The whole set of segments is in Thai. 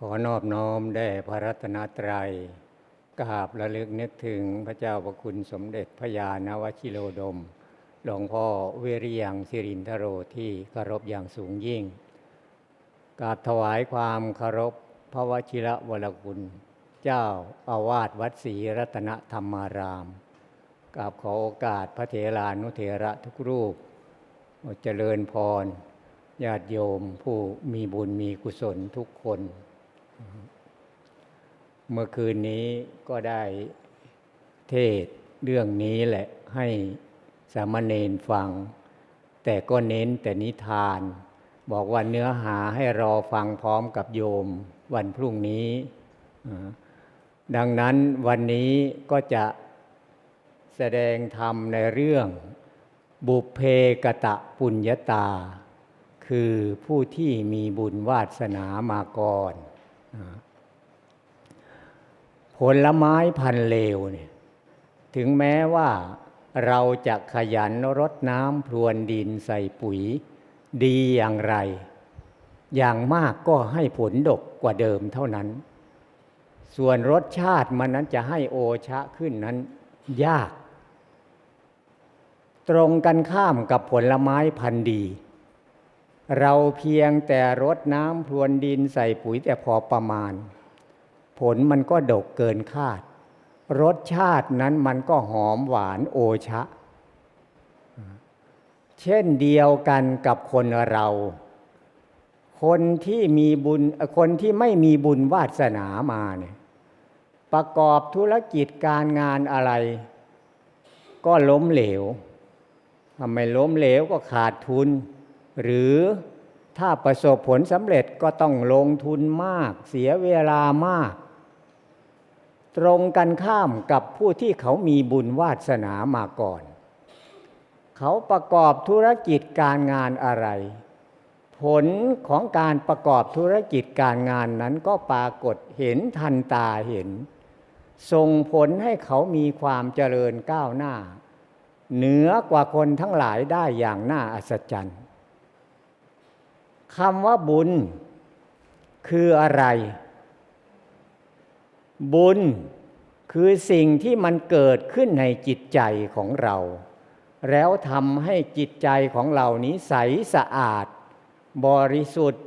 ขอนอบน้อมแด่พระรัตนตรัยกราบระลึกนึกถึงพระเจ้าประคุณสมเด็จพระยาณวชิโรดม หลวงพ่อเวริยังสิรินทโรที่เคารพอย่างสูงยิ่งกราบถวายความเคารพพระวชิระวรคุณ เจ้าอาวาสวัดศรีรัตนธรรมารามกราบขอโอกาสพระเถรานุเถระทุกรูปเจริญพร ญาติโยมผู้มีบุญมีกุศลทุกคน เมื่อคืนนี้ก็ได้เทศเรื่องนี้แหละให้สามเณรฟัง แต่ก็เน้นแต่นิทาน บอกว่าเนื้อหาให้รอฟังพร้อมกับโยมวันพรุ่งนี้ ดังนั้นวันนี้ก็จะแสดงธรรมในเรื่องบุพเพกตะปุญญาตา คือผู้ที่มีบุญวาสนามาก่อน ผลไม้พันเลวเนี่ยถึงแม้ว่าเราจะขยันรดน้ำพรวนดินใส่ปุ๋ย ดีอย่างไร อย่างมากก็ให้ผลดกกว่าเดิมเท่านั้น ส่วนรสชาติมันนั้นจะให้โอชะขึ้นนั้น ยาก ตรงกันข้ามกับผลไม้พันธุ์ดี เราเพียงแต่รดน้ำพรวนดินใส่ปุ๋ยแต่พอประมาณ ผลมันก็ดกเกินคาด รสชาตินั้นมันก็หอมหวานโอชะ เช่นเดียวกันกับคนเรา คนที่มีบุญคนที่ไม่มีบุญวาสนามาเนี่ยประกอบธุรกิจการงานอะไร ก็ล้มเหลวทำไมล้มเหลวก็ขาดทุน หรือถ้าประสบผลสำเร็จก็ต้องลงทุนมาก เสียเวลามาก ตรงกันข้ามกับผู้ที่เขามีบุญวาสนามาก่อน เขาประกอบธุรกิจการงานอะไร ผลของการประกอบธุรกิจการงานนั้นก็ปรากฏเห็นทันตาเห็น ส่งผลให้เขามีความเจริญก้าวหน้า เหนือกว่าคนทั้งหลายได้อย่างน่าอัศจรรย์ คำว่าบุญ คืออะไร บุญคือสิ่งที่มันเกิดขึ้นในจิตใจของเรา แล้วทำให้จิตใจของเรานี้ใสสะอาด บริสุทธิ์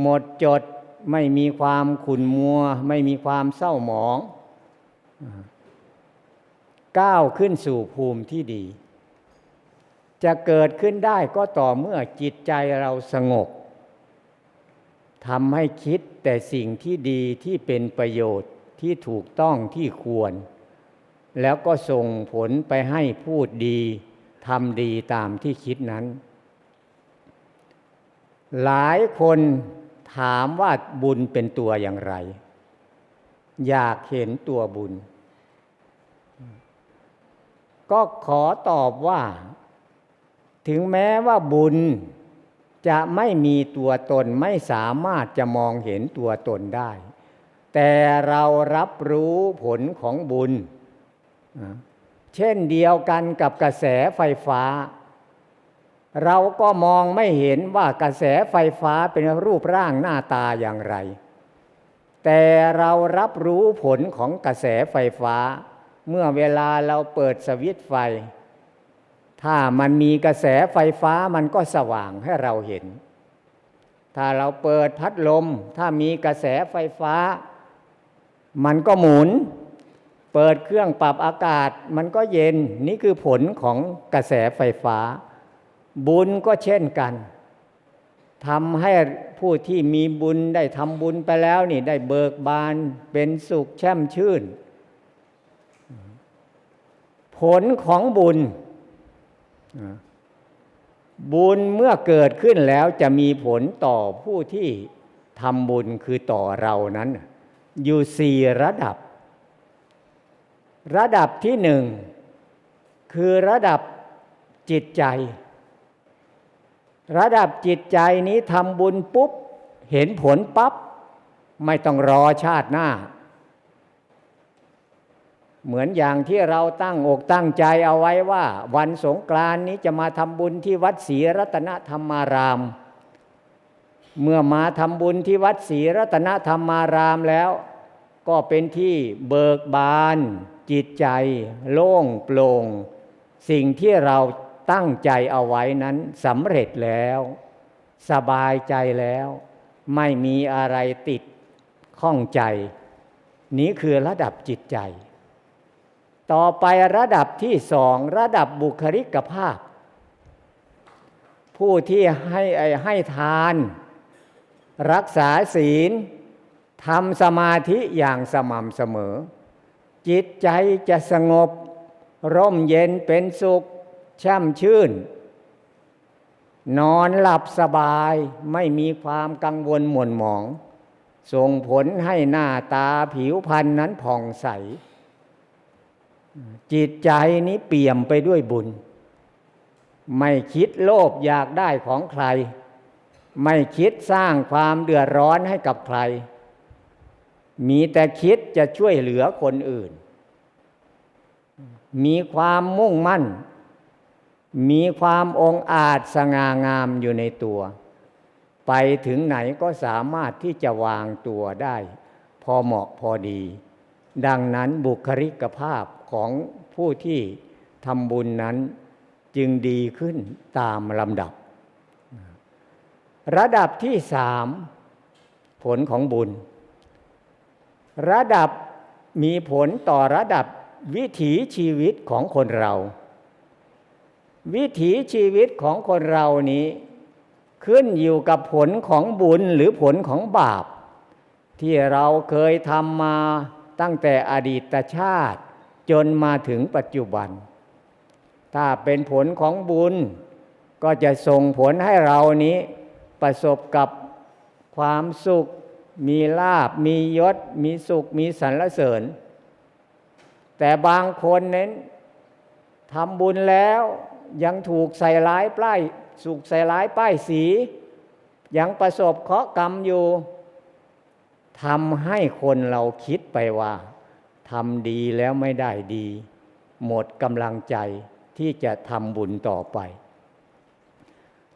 หมดจดไม่มีความขุ่นมัว ไม่มีความเศร้าหมอง ก้าวขึ้นสู่ภูมิที่ดี จะเกิดขึ้นได้ก็ต่อเมื่อจิตใจเราสงบทำให้คิดแต่สิ่งที่ดีที่เป็นประโยชน์ที่ถูกต้องที่ควร แล้วก็ส่งผลไปให้พูดดีทำดีตามที่คิดนั้น หลายคนถามว่าบุญเป็นตัวอย่างไร อยากเห็นตัวบุญ ก็ขอตอบว่า ถึงแม้ว่าบุญจะไม่มีตัวตนไม่สามารถจะมองเห็นตัวตนได้ แต่เรารับรู้ผลของบุญ เช่นเดียวกันกับกระแสไฟฟ้า เราก็มองไม่เห็นว่ากระแสไฟฟ้าเป็นรูปร่างหน้าตาอย่างไร แต่เรารับรู้ผลของกระแสไฟฟ้า เมื่อเวลาเราเปิดสวิตไฟ ถ้ามันมีกระแสไฟฟ้ามันก็สว่างให้เราเห็น ถ้าเราเปิดพัดลม ถ้ามีกระแสไฟฟ้า มันก็หมุน เปิดเครื่องปรับอากาศ มันก็เย็นนี่คือผลของกระแสไฟฟ้า บุญก็เช่นกันทำให้ผู้ที่มีบุญได้ทำบุญไปแล้วนี่ได้เบิกบานเป็นสุขแช่มชื่น ผลของบุญ บุญเมื่อเกิดขึ้นแล้วจะมีผลต่อผู้ที่ทำบุญคือต่อเรานั้น อยู่สี่ระดับ ระดับที่หนึ่ง คือระดับจิตใจ ระดับจิตใจนี้ทำบุญปุ๊บ เห็นผลปับ๊บ ไม่ต้องรอชาติหน้า เหมือนอย่างที่เราตั้งอกตั้งใจเอาไว้ว่า วันสงกรานนี้จะมาทำบุญที่วัดศรีรัตนธรรมาราม เมื่อมาทำบุญที่วัดศรีรัตนธรรมารามแล้ว ก็เป็นที่เบิกบาน จิตใจ โล่งโปร่งสิ่งที่เราตั้งใจเอาไว้นั้นสำเร็จแล้ว สบายใจแล้ว ไม่มีอะไรติดข้องใจ นี้คือระดับจิตใจ ต่อไประดับที่สองระดับบุคลิกภาพ ผู้ที่ให้ให้ทาน รักษาศีลทำสมาธิอย่างสม่ำเสมอ จิตใจจะสงบ ร่มเย็นเป็นสุข ช่ำชื่น นอนหลับสบายไม่มีความกังวลหม่นหมอง ส่งผลให้หน้าตาผิวพรรณนั้นผ่องใส จิตใจนี้เปี่ยมไปด้วยบุญ ไม่คิดโลภอยากได้ของใคร ไม่คิดสร้างความเดือดร้อนให้กับใคร มีแต่คิดจะช่วยเหลือคนอื่น มีความมุ่งมั่น มีความองอาจสง่างามอยู่ในตัว ไปถึงไหนก็สามารถที่จะวางตัวได้ พอเหมาะพอดี ดังนั้นบุคลิกภาพของผู้ที่ทำบุญนั้นจึงดีขึ้นตามลำดับ ระดับที่สามผลของบุญ ระดับมีผลต่อระดับวิถีชีวิตของคนเรา วิถีชีวิตของคนเรานี้ ขึ้นอยู่กับผลของบุญหรือผลของบาป ที่เราเคยทำมา ตั้งแต่อดีตชาติจนมาถึงปัจจุบัน ถ้าเป็นผลของบุญ ก็จะส่งผลให้เรานี้ประสบกับความสุข มีลาบ มียศ มีสุข มีสรรเสริญ แต่บางคนเน้นทำบุญแล้วยังถูกใส่ร้ายป้ายสุขใส่ร้ายป้ายสี ยังประสบเคราะห์กรรมอยู่ ทำให้คนเราคิดไปว่าทำดีแล้วไม่ได้ดี หมดกำลังใจที่จะทำบุญต่อไป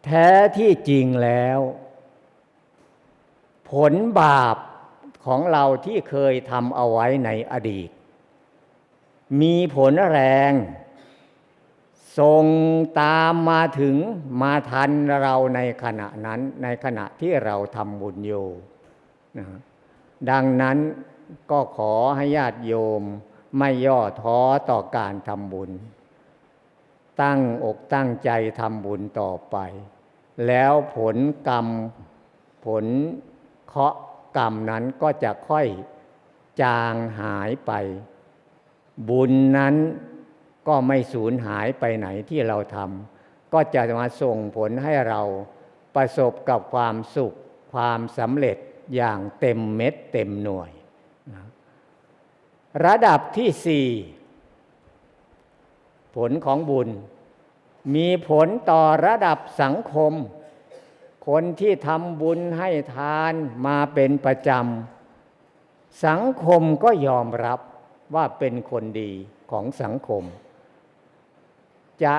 แท้ที่จริงแล้ว ผลบาปของเราที่เคยทำเอาไว้ในอดีต มีผลแรงส่งตามมาถึงมาทันเราในขณะนั้นในขณะที่เราทำบุญอยู่นะ ดังนั้นก็ขอให้ญาติโยมไม่ย่อท้อต่อการทำบุญ ตั้งอกตั้งใจทำบุญต่อไป แล้วผลกรรมผลเคาะกรรมนั้นก็จะค่อยจางหายไป บุญนั้นก็ไม่สูญหายไปไหนที่เราทำก็จะมาส่งผลให้เราประสบกับความสุขความสำเร็จ อย่างเต็มเม็ดเต็มหน่วย ระดับที่สี่ผลของบุญ มีผลต่อระดับสังคม คนที่ทำบุญให้ทานมาเป็นประจำ สังคมก็ยอมรับว่าเป็นคนดีของสังคม จะ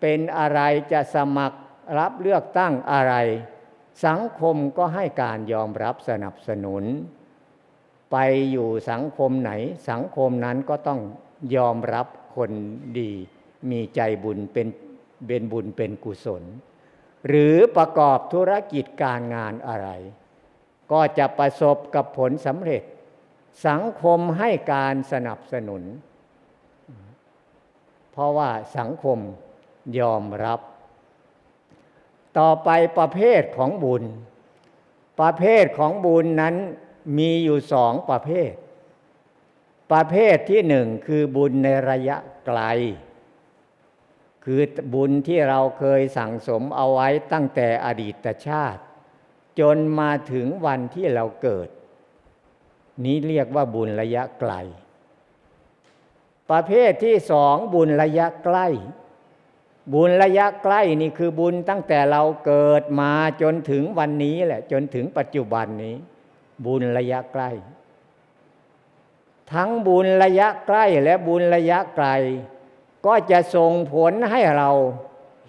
เป็นอะไรจะสมัครรับเลือกตั้งอะไร สังคมก็ให้การยอมรับสนับสนุน ไปอยู่สังคมไหน สังคมนั้นก็ต้องยอมรับคนดี มีใจบุญเป็นเป็นบุญเป็นกุศล หรือประกอบธุรกิจการงานอะไร ก็จะประสบกับผลสำเร็จ สังคมให้การสนับสนุน เพราะว่าสังคมยอมรับ ต่อไปประเภทของบุญ ประเภทของบุญนั้นมีอยู่สองประเภท ประเภทที่หนึ่งคือบุญในระยะไกล คือบุญที่เราเคยสั่งสมเอาไว้ตั้งแต่อดีตชาติ จนมาถึงวันที่เราเกิด นี้เรียกว่าบุญระยะไกล ประเภทที่สองบุญระยะใกล้ บุญระยะใกล้นี่คือบุญตั้งแต่เราเกิดมาจนถึงวันนี้แหละ จนถึงปัจจุบันนี้ บุญระยะใกล้ ทั้งบุญระยะใกล้และบุญระยะไกล ก็จะส่งผลให้เรา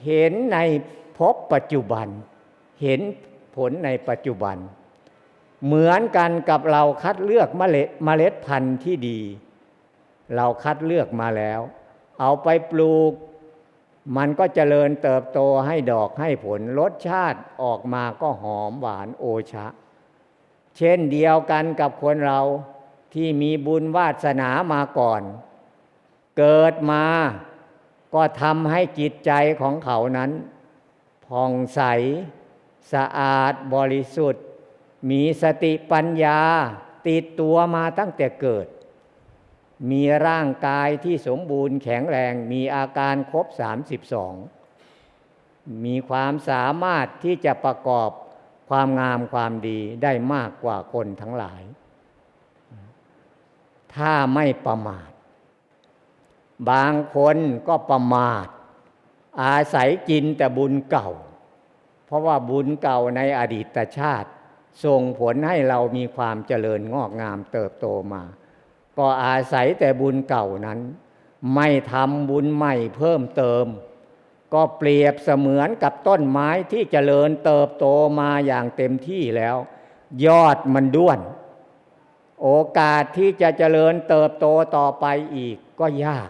เห็นในพบปัจจุบัน เห็นผลในปัจจุบัน เหมือนกันกับเราคัดเลือกเมล็ดเมล็ดพันธุ์ที่ดี เราคัดเลือกมาแล้ว เอาไปปลูก มันก็เจริญเติบโตให้ดอกให้ผลรสชาติออกมาก็หอมหวานโอชะ เช่นเดียวกันกับคนเราที่มีบุญวาสนามาก่อน เกิดมาก็ทำให้จิตใจของเขานั้นผ่องใส สะอาดบริสุทธิ์ มีสติปัญญาติดตัวมาตั้งแต่เกิด มีร่างกายที่สมบูรณ์แข็งแรง มีอาการครบ 32 มีความสามารถที่จะประกอบความงามความดีได้มากกว่าคนทั้งหลาย ถ้าไม่ประมาท บางคนก็ประมาท อาศัยกินแต่บุญเก่า เพราะว่าบุญเก่าในอดีตชาติ ส่งผลให้เรามีความเจริญงอกงามเติบโตมา ก็อาศัยแต่บุญเก่านั้น ไม่ทำบุญใหม่เพิ่มเติม ก็เปรียบเสมือนกับต้นไม้ที่เจริญเติบโตมาอย่างเต็มที่แล้ว ยอดมันด้วน โอกาสที่จะเจริญเติบโตต่อไปอีกก็ยาก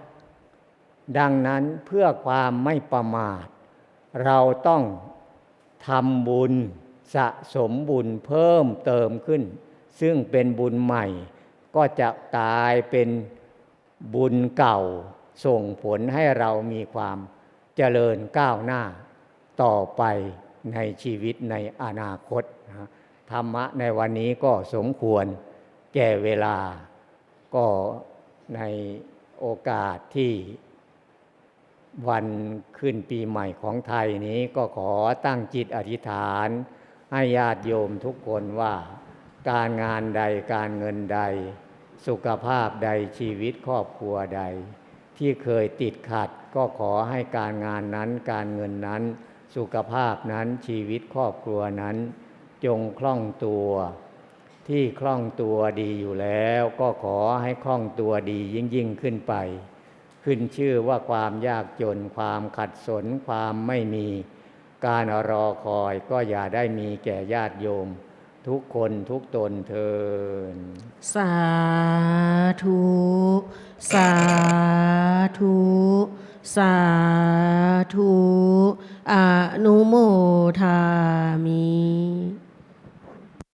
ดังนั้นเพื่อความไม่ประมาท เราต้องทำบุญสะสมบุญเพิ่มเติมขึ้น ซึ่งเป็นบุญใหม่ ก็จะกลายเป็นบุญเก่า ส่งผลให้เรามีความเจริญก้าวหน้าต่อไปในชีวิตในอนาคตนะธรรมะในวันนี้ก็สมควรแก่เวลา ก็ในโอกาสที่วันขึ้นปีใหม่ของไทยนี้ก็ขอตั้งจิตอธิษฐาน ให้ญาติโยมทุกคนว่า การงานใดการเงินใด สุขภาพใดชีวิตครอบครัวใด ที่เคยติดขัดก็ขอให้การงานนั้นการเงินนั้น สุขภาพนั้นชีวิตครอบครัวนั้น จงคล่องตัว ที่คล่องตัวดีอยู่แล้วก็ขอให้คล่องตัวดียิ่งยิ่งขึ้นไป ขึ้นชื่อว่าความยากจนความขัดสนความไม่มี การรอคอยก็อย่าได้มีแก่ญาติโยม ทุกคนทุกตนเทินสาธุ สาธุ สาธุ อนุโมทามิ